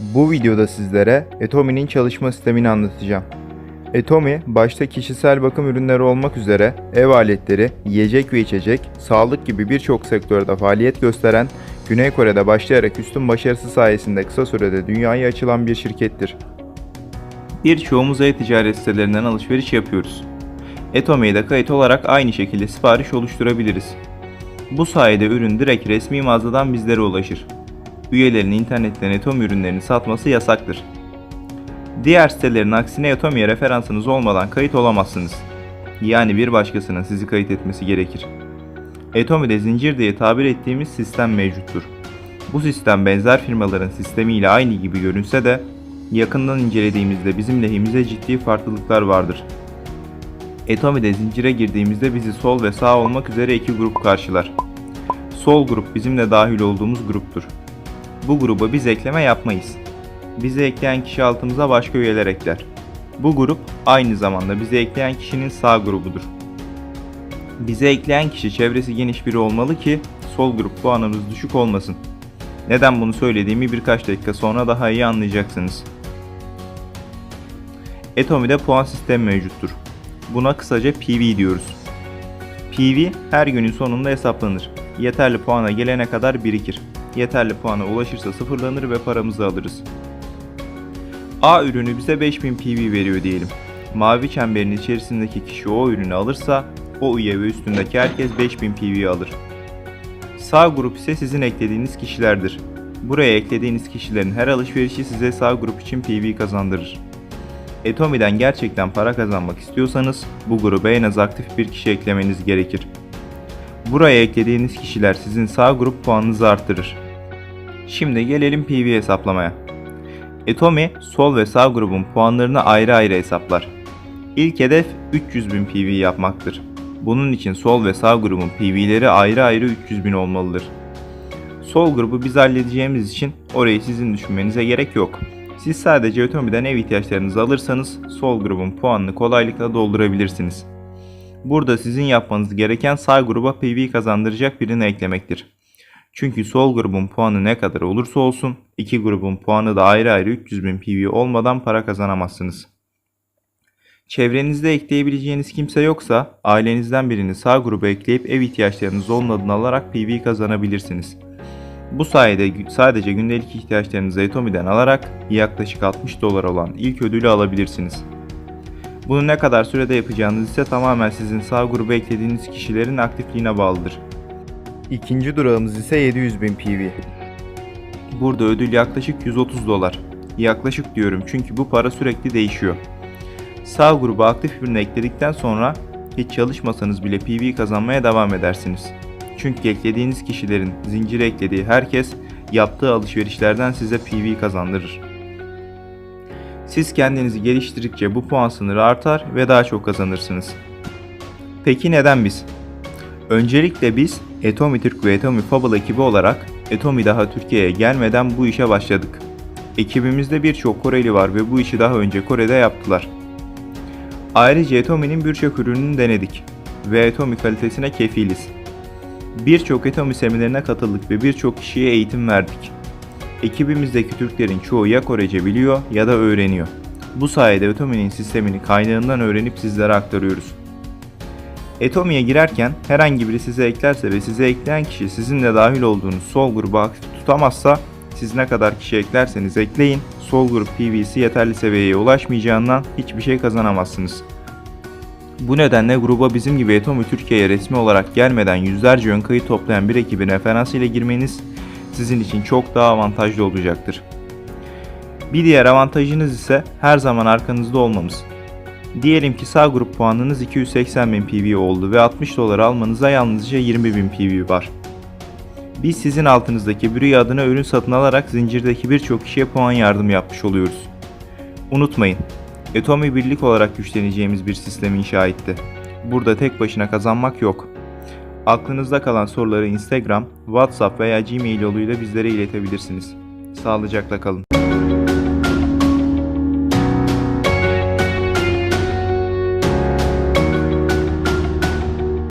Bu videoda sizlere Etomi'nin çalışma sistemini anlatacağım. Etomi, başta kişisel bakım ürünleri olmak üzere ev aletleri, yiyecek ve içecek, sağlık gibi birçok sektörde faaliyet gösteren, Güney Kore'de başlayarak üstün başarısı sayesinde kısa sürede dünyaya açılan bir şirkettir. Birçoğumuz e-ticaret sitelerinden alışveriş yapıyoruz. Etomi'ye de kayıt olarak aynı şekilde sipariş oluşturabiliriz. Bu sayede ürün direkt resmi mağazadan bizlere ulaşır. Üyelerin internetten Etomi ürünlerini satması yasaktır. Diğer sitelerin aksine Etomi'ye referansınız olmadan kayıt olamazsınız. Yani bir başkasının sizi kayıt etmesi gerekir. Etomi'de zincir diye tabir ettiğimiz sistem mevcuttur. Bu sistem benzer firmaların sistemiyle aynı gibi görünse de yakından incelediğimizde bizim lehimize ciddi farklılıklar vardır. Etomi'de zincire girdiğimizde bizi sol ve sağ olmak üzere iki grup karşılar. Sol grup bizimle dahil olduğumuz gruptur. Bu gruba biz ekleme yapmayız. Bizi ekleyen kişi altımıza başka üyeler ekler. Bu grup aynı zamanda bizi ekleyen kişinin sağ grubudur. Bizi ekleyen kişi çevresi geniş biri olmalı ki sol grup puanımız düşük olmasın. Neden bunu söylediğimi birkaç dakika sonra daha iyi anlayacaksınız. Etomi'de puan sistemi mevcuttur. Buna kısaca PV diyoruz. PV her günün sonunda hesaplanır. Yeterli puana gelene kadar birikir. Yeterli puana ulaşırsa sıfırlanır ve paramızı alırız. A ürünü bize 5000 PV veriyor diyelim. Mavi çemberin içerisindeki kişi o ürünü alırsa o üye ve üstündeki herkes 5000 PV alır. Sağ grup ise sizin eklediğiniz kişilerdir. Buraya eklediğiniz kişilerin her alışverişi size sağ grup için PV kazandırır. Etomi'den gerçekten para kazanmak istiyorsanız bu gruba en az aktif bir kişi eklemeniz gerekir. Buraya eklediğiniz kişiler sizin sağ grup puanınızı arttırır. Şimdi gelelim PV hesaplamaya. Etomi sol ve sağ grubun puanlarını ayrı ayrı hesaplar. İlk hedef 300.000 PV yapmaktır. Bunun için sol ve sağ grubun PV'leri ayrı ayrı 300.000 olmalıdır. Sol grubu biz halledeceğimiz için orayı sizin düşünmenize gerek yok. Siz sadece Etomi'den ev ihtiyaçlarınızı alırsanız sol grubun puanını kolaylıkla doldurabilirsiniz. Burada sizin yapmanız gereken sağ gruba PV kazandıracak birini eklemektir. Çünkü sol grubun puanı ne kadar olursa olsun iki grubun puanı da ayrı ayrı 300.000 PV olmadan para kazanamazsınız. Çevrenizde ekleyebileceğiniz kimse yoksa ailenizden birini sağ gruba ekleyip ev ihtiyaçlarınız olmadığını alarak PV kazanabilirsiniz. Bu sayede sadece gündelik ihtiyaçlarınızı Etomi'den alarak yaklaşık 60 dolar olan ilk ödülü alabilirsiniz. Bunu ne kadar sürede yapacağınız ise tamamen sizin sağ gruba eklediğiniz kişilerin aktifliğine bağlıdır. İkinci durağımız ise 700.000 PV. Burada ödül yaklaşık 130 dolar. Yaklaşık diyorum çünkü bu para sürekli değişiyor. Sağ gruba aktif birini ekledikten sonra hiç çalışmasanız bile PV kazanmaya devam edersiniz. Çünkü eklediğiniz kişilerin zincire eklediği herkes yaptığı alışverişlerden size PV kazandırır. Siz kendinizi geliştirdikçe bu puan sınırı artar ve daha çok kazanırsınız. Peki neden biz? Öncelikle biz Etomi Türk ve Etomi Fable ekibi olarak Etomi daha Türkiye'ye gelmeden bu işe başladık. Ekibimizde birçok Koreli var ve bu işi daha önce Kore'de yaptılar. Ayrıca Etomi'nin birçok ürününü denedik ve Etomi kalitesine kefiliz. Birçok Etomi seminerine katıldık ve birçok kişiye eğitim verdik. Ekibimizdeki Türklerin çoğu ya Korece biliyor ya da öğreniyor. Bu sayede Etomi'nin sistemini kaynağından öğrenip sizlere aktarıyoruz. Etomi'ye girerken herhangi biri size eklerse ve size ekleyen kişi sizin de dahil olduğunuz sol gruba aktif tutamazsa siz ne kadar kişi eklerseniz ekleyin sol grup PV'si yeterli seviyeye ulaşmayacağından hiçbir şey kazanamazsınız. Bu nedenle gruba bizim gibi Etomi Türkiye'ye resmi olarak gelmeden yüzlerce ön kayıt toplayan bir ekibin referansı ile girmeniz sizin için çok daha avantajlı olacaktır. Bir diğer avantajınız ise her zaman arkanızda olmamız. Diyelim ki sağ grup puanınız 280.000 PV oldu ve 60 dolar almanıza yalnızca 20.000 PV var. Biz sizin altınızdaki bir üye adına ürün satın alarak zincirdeki birçok kişiye puan yardım yapmış oluyoruz. Unutmayın, Etomi birlik olarak güçleneceğimiz bir sistem inşa etti. Burada tek başına kazanmak yok. Aklınızda kalan soruları Instagram, WhatsApp veya Gmail yoluyla bizlere iletebilirsiniz. Sağlıcakla kalın.